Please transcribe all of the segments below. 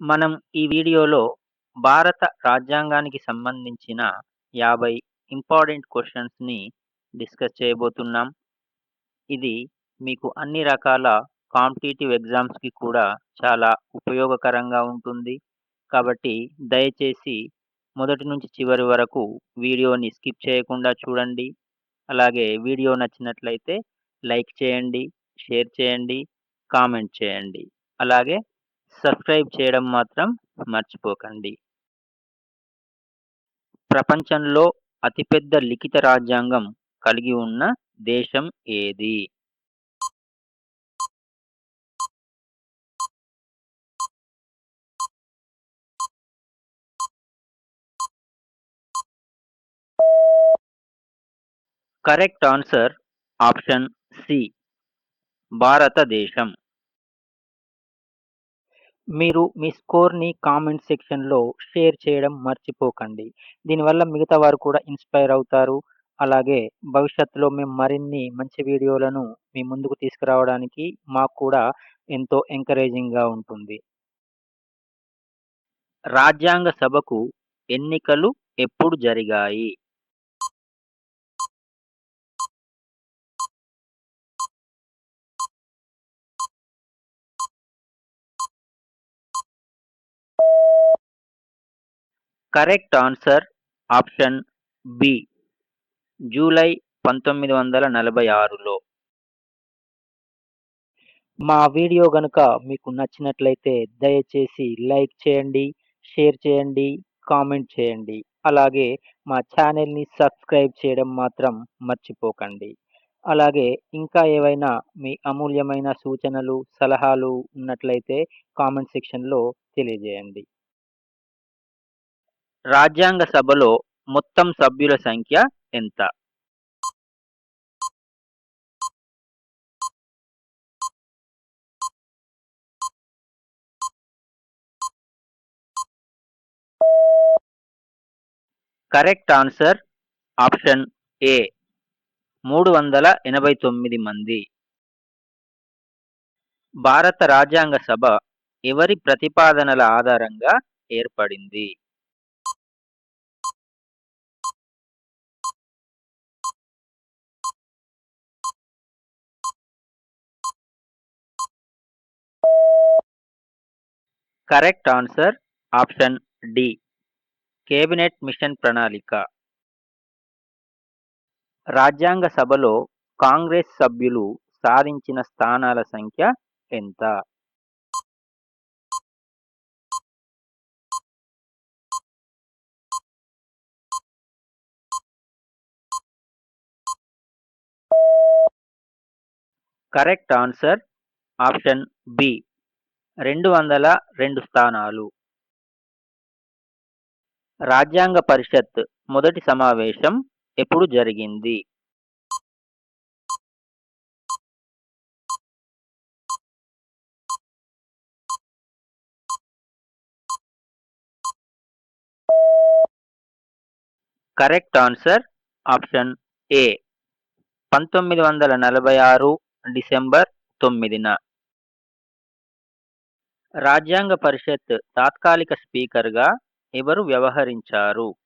మనం ఈ వీడియోలో భారత రాజ్యాంగానికి సంబంధించిన యాభై ఇంపార్టెంట్ క్వశ్చన్స్ని డిస్కస్ చేయబోతున్నాం. ఇది మీకు అన్ని రకాల కాంపిటేటివ్ ఎగ్జామ్స్కి కూడా చాలా ఉపయోగకరంగా ఉంటుంది. కాబట్టి దయచేసి మొదటి నుంచి చివరి వరకు వీడియోని స్కిప్ చేయకుండా చూడండి. అలాగే వీడియో నచ్చినట్లయితే లైక్ చేయండి షేర్ చేయండి కామెంట్ చేయండి. అలాగే సబ్స్క్రైబ్ చేయడం మాత్రం మర్చిపోకండి. ప్రపంచంలో అతిపెద్ద లిఖిత రాజ్యాంగం కలిగి ఉన్న దేశం ఏది? కరెక్ట్ ఆన్సర్ ఆప్షన్ సి భారతదేశం. మీరు మీ స్కోర్ని కామెంట్ సెక్షన్లో షేర్ చేయడం మర్చిపోకండి. దీనివల్ల మిగతా వారు కూడా ఇన్స్పైర్ అవుతారు. అలాగే భవిష్యత్తులో మేము మరిన్ని మంచి వీడియోలను మీ ముందుకు తీసుకురావడానికి మాకు కూడా ఎంతో ఎంకరేజింగ్గా ఉంటుంది. రాజ్యాంగ సభకు ఎన్నికలు ఎప్పుడు జరిగాయి? Correct answer option B. July పంతొమ్మిది వందల నలభై ఆరులో. మా వీడియో గనుక మీకు నచ్చినట్లయితే దయచేసి లైక్ చేయండి షేర్ చేయండి కామెంట్ చేయండి. అలాగే మా ఛానల్ని సబ్స్క్రైబ్ చేయడం మాత్రం మర్చిపోకండి. అలాగే ఇంకా ఏవైనా మీ అమూల్యమైన సూచనలు సలహాలు ఉన్నట్లయితే కామెంట్ సెక్షన్లో తెలియజేయండి. రాజ్యాంగ సభలో మొత్తం సభ్యుల సంఖ్య ఎంత? కరెక్ట్ ఆన్సర్ ఆప్షన్ ఏ మూడు వందల ఎనభై తొమ్మిది మంది. భారత రాజ్యాంగ సభ ఎవరి ప్రతిపాదనల ఆధారంగా ఏర్పడింది? Correct answer option D. Cabinet mission ప్రణాళిక. రాజ్యాంగ సభలో కాంగ్రెస్ సభ్యులు సాధించిన స్థానాల సంఖ్య ఎంత? Correct answer option B. రెండు వందల రెండు స్థానాలు. రాజ్యాంగ పరిషత్ మొదటి సమావేశం ఎప్పుడు జరిగింది? Correct answer option A. పంతొమ్మిది వందల నలభై ఆరు డిసెంబర్ తొమ్మిదిన. రాజ్యాంగ పరిషత్ తాత్కాలిక స్పీకర్గా ఎవరు వ్యవహరించారు?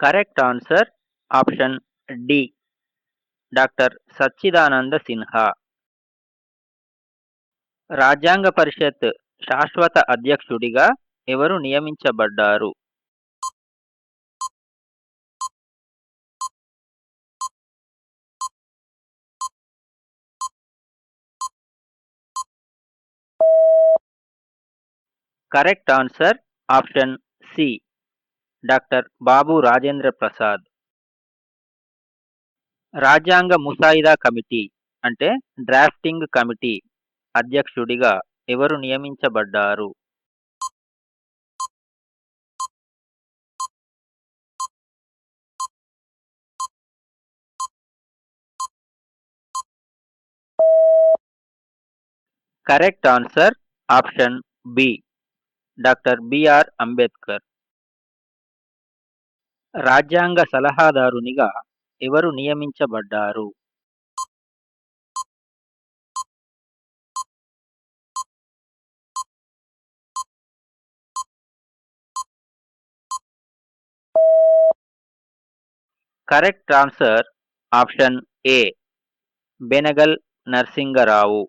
Correct answer option D. Doctor Sachchidananda Sinha. రాజ్యాంగ పరిషత్ శాశ్వత అధ్యక్షుడిగా ఎవరు నియమించబడ్డారు? Correct answer option C. Doctor Babu Rajendra Prasad. రాజ్యాంగ ముసాయిదా కమిటీ అంటే డ్రాఫ్టింగ్ కమిటీ అధ్యక్షుడిగా ఎవరు నియమించబడ్డారు? Correct answer option B. Doctor BR Ambedkar. రాజ్యాంగ సలహాదారునిగా ఎవరు నియమించబడ్డారు? Correct answer option A. Benegal Narsingrao.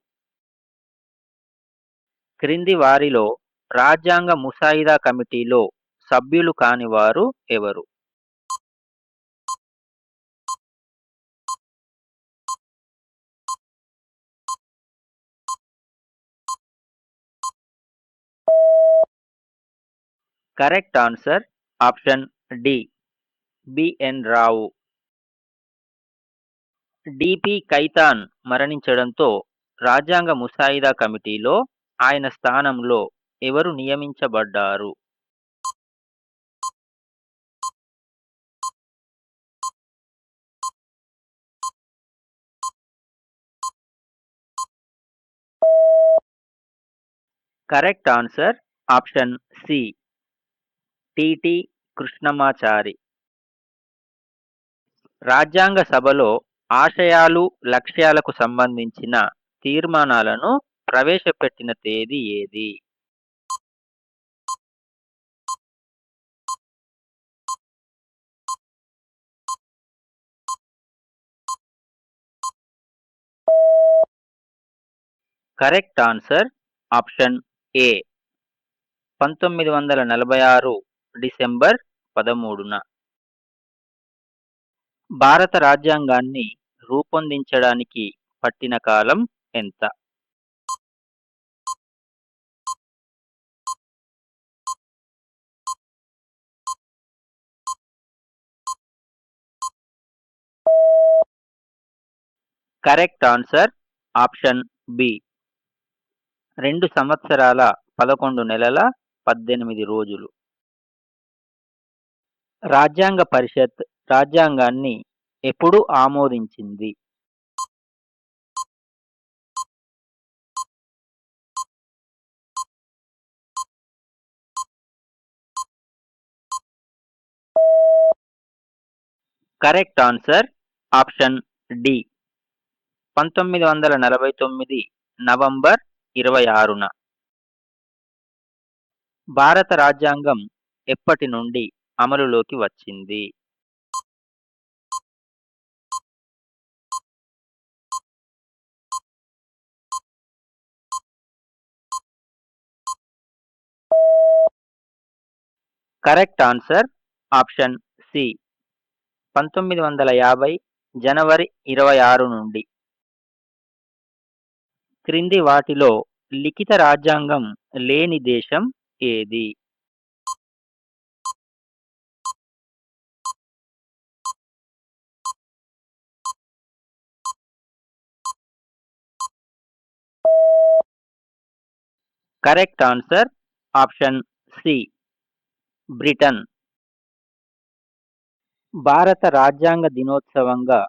క్రింది వారిలో రాజ్యాంగ ముసాయిదా కమిటీలో సభ్యులు కాని వారు ఎవరు? Correct answer option D BN Rao. DP Khaitan మరణించడంతో రాజ్యాంగ ముసాయిదా కమిటీలో ఆయన స్థానంలో ఎవరు నియమించబడ్డారు? Correct answer option C. TT Krishnamachari. రాజ్యాంగ సభలో ఆశయాలు లక్ష్యాలకు సంబంధించిన తీర్మానాలను ప్రవేశపెట్టిన తేదీ ఏది? Correct answer option A. పంతొమ్మిది వందల నలభై ఆరు డిసెంబర్ పదమూడున. భారత రాజ్యాంగాన్ని రూపొందించడానికి పట్టిన కాలం ఎంత? Correct answer option B. రెండు సంవత్సరాల పదకొండు నెలల పద్దెనిమిది రోజులు. రాజ్యాంగ పరిషత్ రాజ్యాంగాన్ని ఎప్పుడు ఆమోదించింది? Correct answer option D. పంతొమ్మిది వందల నలభై తొమ్మిది నవంబర్ ఇరవై ఆరున భారత రాజ్యాంగం ఎప్పటి నుండి అమలులోకి వచ్చింది? Correct answer option C. పంతొమ్మిది వందల యాభై జనవరి ఇరవై ఆరు నుండి క్రింది వాటిలో లిఖిత రాజ్యాంగం లేని దేశం ఏది? Correct answer option C Britain. భారత రాజ్యాంగ దినోత్సవంగా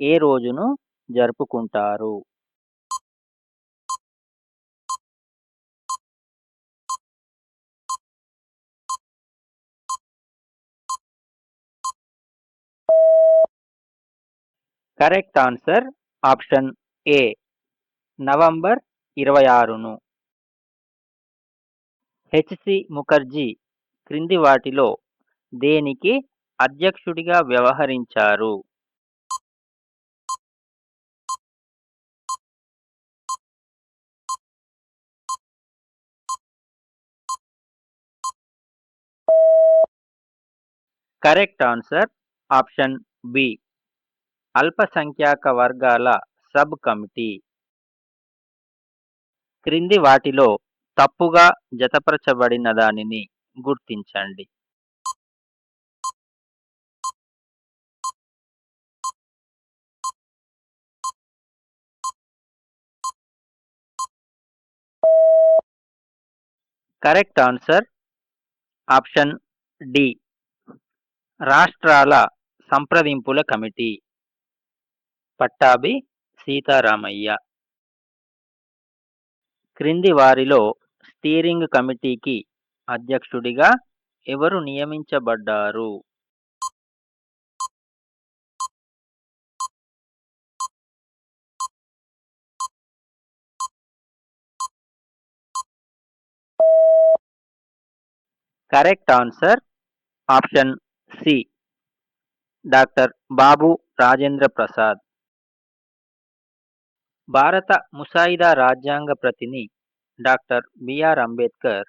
ఏ రోజును జరుపుకుంటారు? Correct answer option A November ఇరవై ఆరును హెచ్సి ముఖర్జీ క్రింది వాటిలో దేనికి అధ్యక్షుడిగా వ్యవహరించారు? కరెక్ట్ ఆన్సర్ ఆప్షన్ బి అల్పసంఖ్యాక వర్గాల సబ్ కమిటీ క్రింది వాటిలో తప్పుగా జతపరచబడిన దానిని గుర్తించండి. Correct answer option D. రాష్ట్రాల సంప్రదింపుల కమిటీ. పట్టాభి సీతారామయ్య. క్రింది వారిలో స్టీరింగ్ కమిటీకి అధ్యక్షుడిగా ఎవరు నియమించబడ్డారు? Correct answer option C. Doctor Babu Rajendra Prasad. భారత ముసాయిదా రాజ్యాంగ ప్రతిని డాక్టర్ బిఆర్ అంబేద్కర్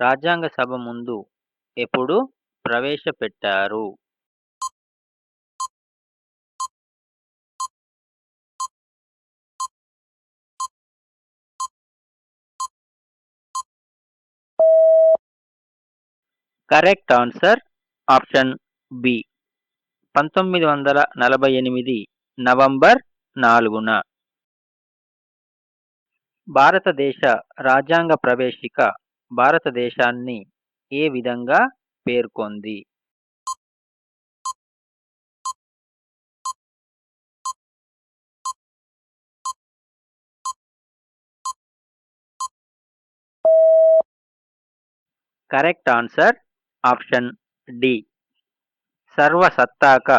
రాజ్యాంగ సభ ముందు ఎప్పుడు ప్రవేశపెట్టారు. Correct answer option B. పంతొమ్మిది వందల నలభై ఎనిమిది నవంబర్ నాలుగున భారతదేశ రాజ్యాంగ ప్రవేశిక భారతదేశాన్ని ఏ విధంగా పేర్కొంది? Correct answer option D. సర్వసత్తాక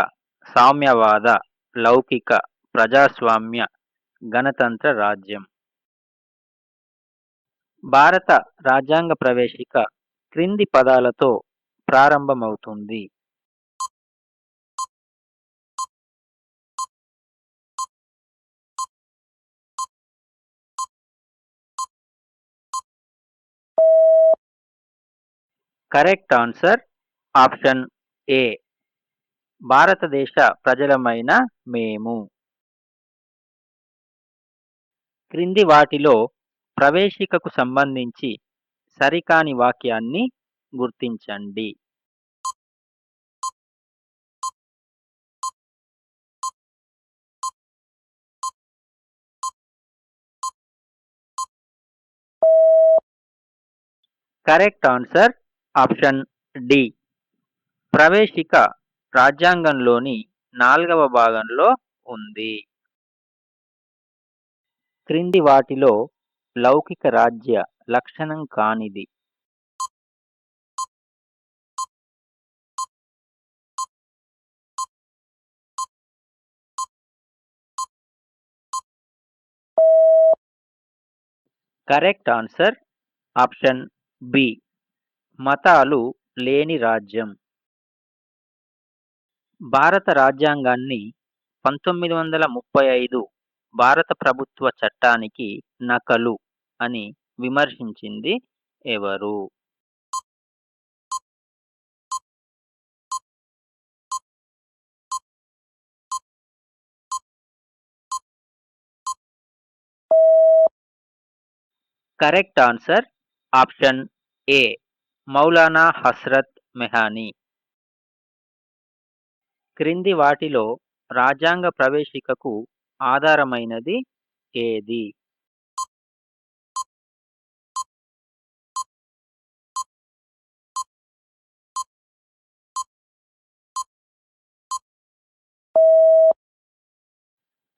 సామ్యవాద లౌకిక ప్రజాస్వామ్య గణతంత్ర రాజ్యం. భారత రాజ్యాంగ ప్రవేశిక క్రింది పదాలతో ప్రారంభమవుతుంది. Correct answer option A. భారతదేశ ప్రజలమైన మేము. క్రింది వాటిలో ప్రవేశికకు సంబంధించి సరికాని వాక్యాన్ని గుర్తించండి. Correct answer option D. ప్రవేశిక రాజ్యాంగంలోని నాల్గవ భాగంలో ఉంది. క్రింది వాటిలో లౌకిక రాజ్య లక్షణం కానిది. Correct answer option B. మతాలు లేని రాజ్యం. భారత రాజ్యాంగాన్ని పంతొమ్మిది వందల ముప్పై ఐదు భారత ప్రభుత్వ చట్టానికి నకలు. అని విమర్శించింది ఎవరు? Correct answer option A Maulana Hasrat Mohani. క్రింది వాటిలో రాజ్యాంగ ప్రవేశికకు ఆధారమైనది ఏది?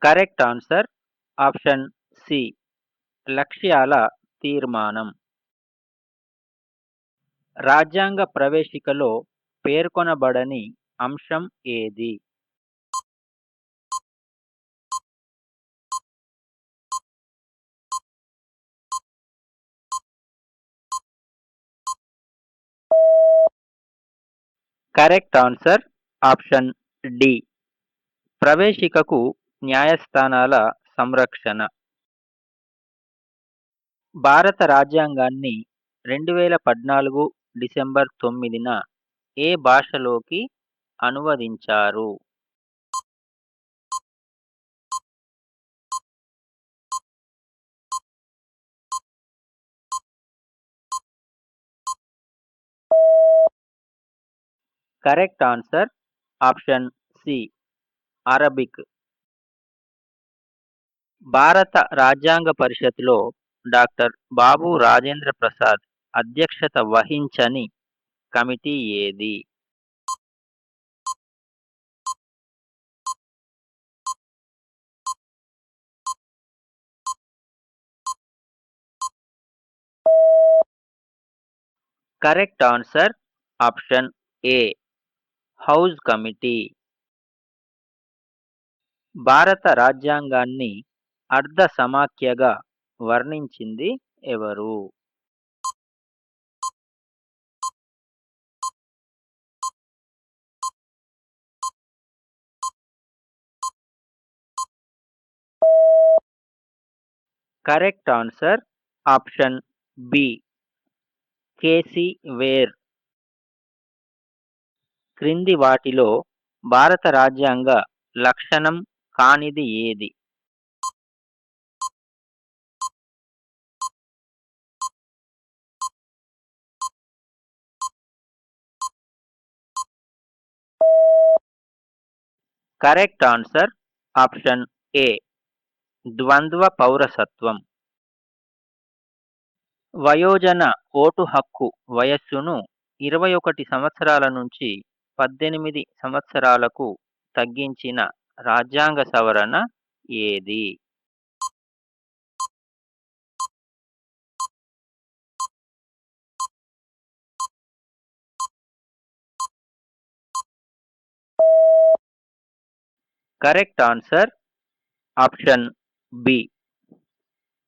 Correct answer option C. లక్ష్యాల తీర్మానం. రాజ్యాంగ ప్రవేశికలో పేర్కొనబడని అంశం ఏది? Correct answer option D. ప్రవేశికకు న్యాయస్థానాల సంరక్షణ. భారత రాజ్యాంగాన్ని రెండు వేల పద్నాలుగు డిసెంబర్ తొమ్మిదిన ఏ భాషలోకి అనువదించారు? Correct answer option C Arabic. భారత రాజ్యాంగ పరిషత్లో డాక్టర్ బాబు రాజేంద్ర ప్రసాద్ అధ్యక్షత వహించని కమిటీ ఏది? Correct answer option A house committee. భారత రాజ్యాంగాన్ని అర్ధ సమాఖ్యగా వర్ణించింది ఎవరు? Correct answer option B. KC Wheare. క్రింది వాటిలో భారత రాజ్యాంగ లక్షణం కానిది ఏది? కరెక్ట్ ఆన్సర్ ఆప్షన్ ఏ ద్వంద్వ పౌరసత్వం. వయోజన ఓటు హక్కు వయస్సును ఇరవై ఒకటి సంవత్సరాల నుంచి పద్దెనిమిది సంవత్సరాలకు తగ్గించిన రాజ్యాంగ సవరణ ఏది? Correct answer option B.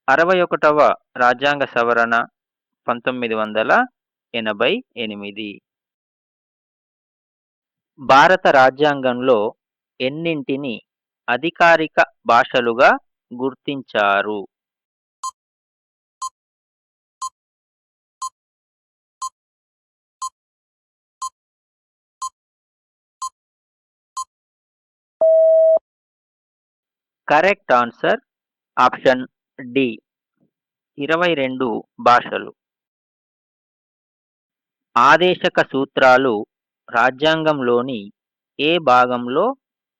అరవై ఒకటవ రాజ్యాంగ సవరణ పంతొమ్మిది వందల ఎనభై ఎనిమిది. భారత రాజ్యాంగంలో ఎన్నింటిని అధికారిక భాషలుగా గుర్తించారు? Correct answer option D. ఇరవై రెండు భాషలు. ఆదేశక సూత్రాలు రాజ్యాంగంలోని ఏ భాగంలో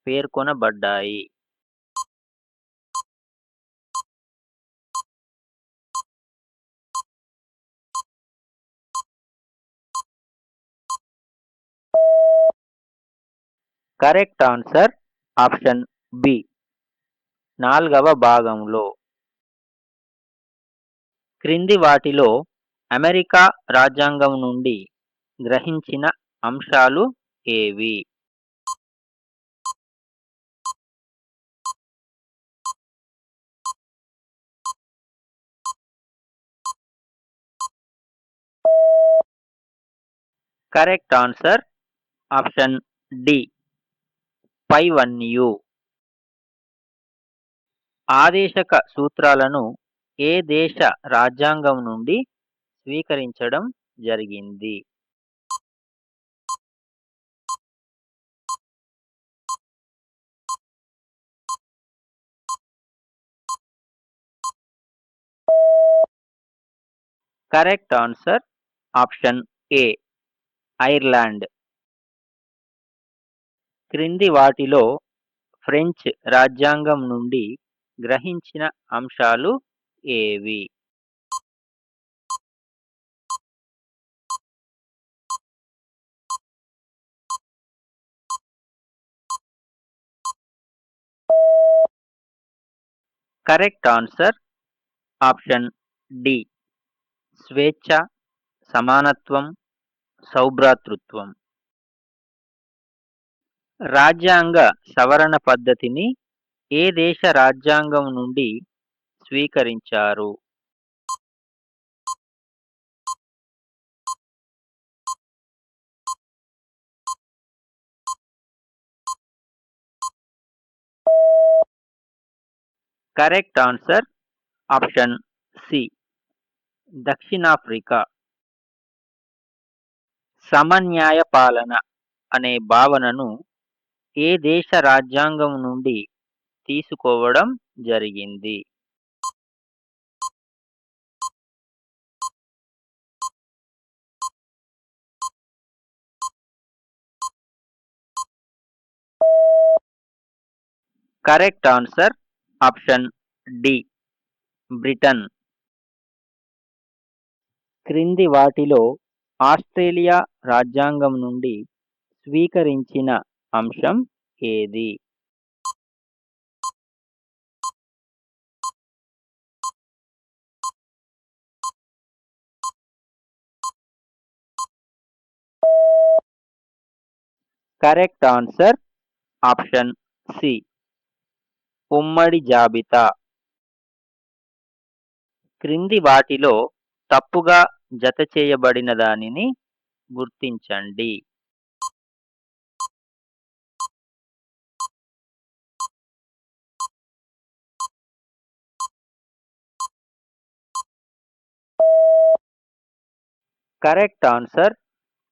పేర్కొనబడ్డాయి? Correct answer option B. నాల్గవ భాగంలో. క్రింది వాటిలో అమెరికా రాజ్యాంగం నుండి గ్రహించిన అంశాలు ఏవి? Correct answer option D. పైవన్యూ. ఆదేశక సూత్రాలను ఏ దేశ రాజ్యాంగం నుండి స్వీకరించడం జరిగింది? Correct answer option A Ireland. క్రింది వాటిలో ఫ్రెంచ్ రాజ్యాంగం నుండి గ్రహించిన అంశాలు ఏవి? Correct answer option D. స్వేచ్ఛ సమానత్వం సౌభ్రాతృత్వం. రాజ్యాంగ సవరణ పద్ధతిని ఏ దేశ రాజ్యాంగం నుండి స్వీకరించారు? కరెక్ట్ ఆన్సర్ ఆప్షన్ సి దక్షిణాఫ్రికా. సమన్యాయ పాలన అనే భావనను ఏ దేశ రాజ్యాంగం నుండి తీసుకోవడం జరిగింది. Correct answer option D Britain. క్రింది వాటిలో ఆస్ట్రేలియా రాజ్యాంగం నుండి స్వీకరించిన అంశం ఏది? కరెక్ట్ ఆన్సర్ ఆప్షన్ సి ఉమ్మడి జాబితా. క్రింది వాటిలో తప్పుగా జత చేయబడిన దానిని గుర్తించండి. కరెక్ట్ ఆన్సర్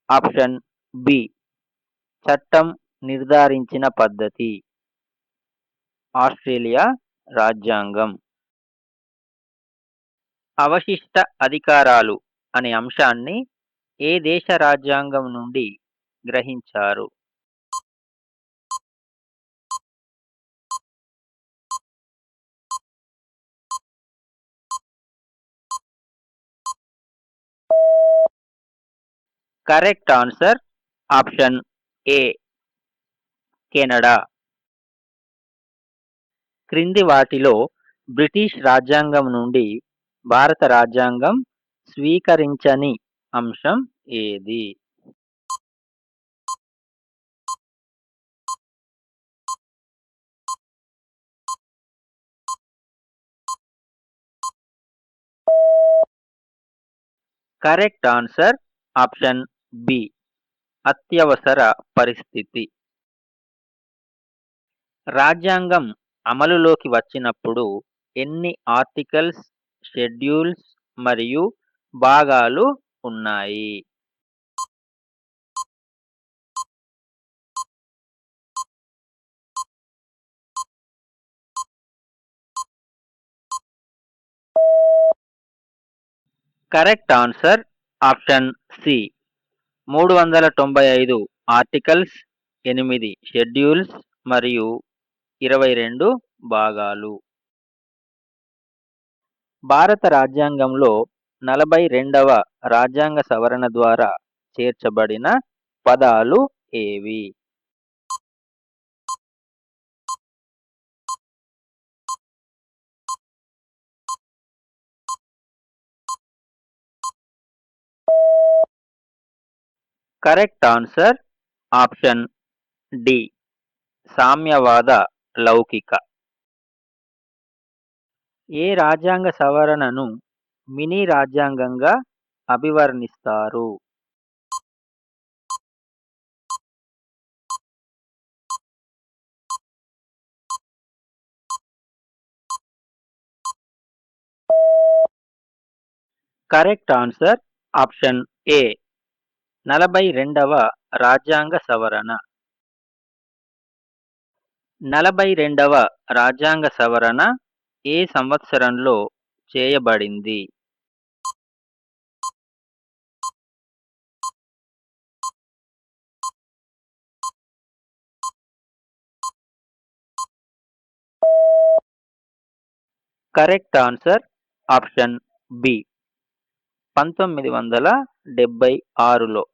ఆప్షన్ బి చట్టం నిర్ధారించిన పద్ధతి. ఆస్ట్రేలియా రాజ్యాంగం. అవశిష్ట అధికారాలు అనే అంశాన్ని ఏ దేశ రాజ్యాంగం నుండి గ్రహించారు? Correct answer option A Canada క్రింది వాటిలో బ్రిటిష్ రాజ్యాంగం నుండి భారత రాజ్యాంగం స్వీకరించని అంశం ఏది? Correct answer option B. అత్యవసర పరిస్థితి. రాజ్యాంగం అమలులోకి వచ్చినప్పుడు ఎన్ని ఆర్టికల్స్ షెడ్యూల్స్ మరియు భాగాలు ఉన్నాయి? Correct answer option C. మూడు వందల తొంభై ఐదు ఆర్టికల్స్ ఎనిమిది షెడ్యూల్స్ మరియు ఇరవై రెండు భాగాలు. భారత రాజ్యాంగంలో నలభై రెండవ రాజ్యాంగ సవరణ ద్వారా చేర్చబడిన పదాలు ఏవి? కరెక్ట్ ఆన్సర్ ఆప్షన్ డి సామ్యవాద లౌకిక. ఏ రాజ్యాంగ సవరణను మినీ రాజ్యాంగంగా అభివర్ణిస్తారు? కరెక్ట్ ఆన్సర్ ఆప్షన్ ఏ నలభై రెండవ రాజ్యాంగ సవరణ. నలభై రెండవ రాజ్యాంగ సవరణ ఏ సంవత్సరంలో చేయబడింది? Correct answer option B. పంతొమ్మిది వందల డెబ్బై ఆరులో.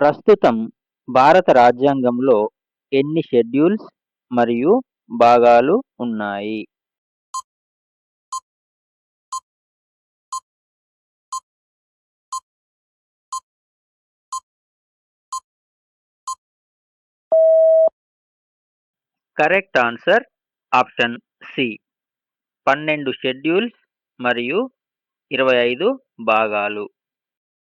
ప్రస్తుతం భారత రాజ్యాంగంలో ఎన్ని షెడ్యూల్స్ మరియు భాగాలు ఉన్నాయి? Correct answer option C. పన్నెండు షెడ్యూల్స్ మరియు ఇరవై ఐదు భాగాలు.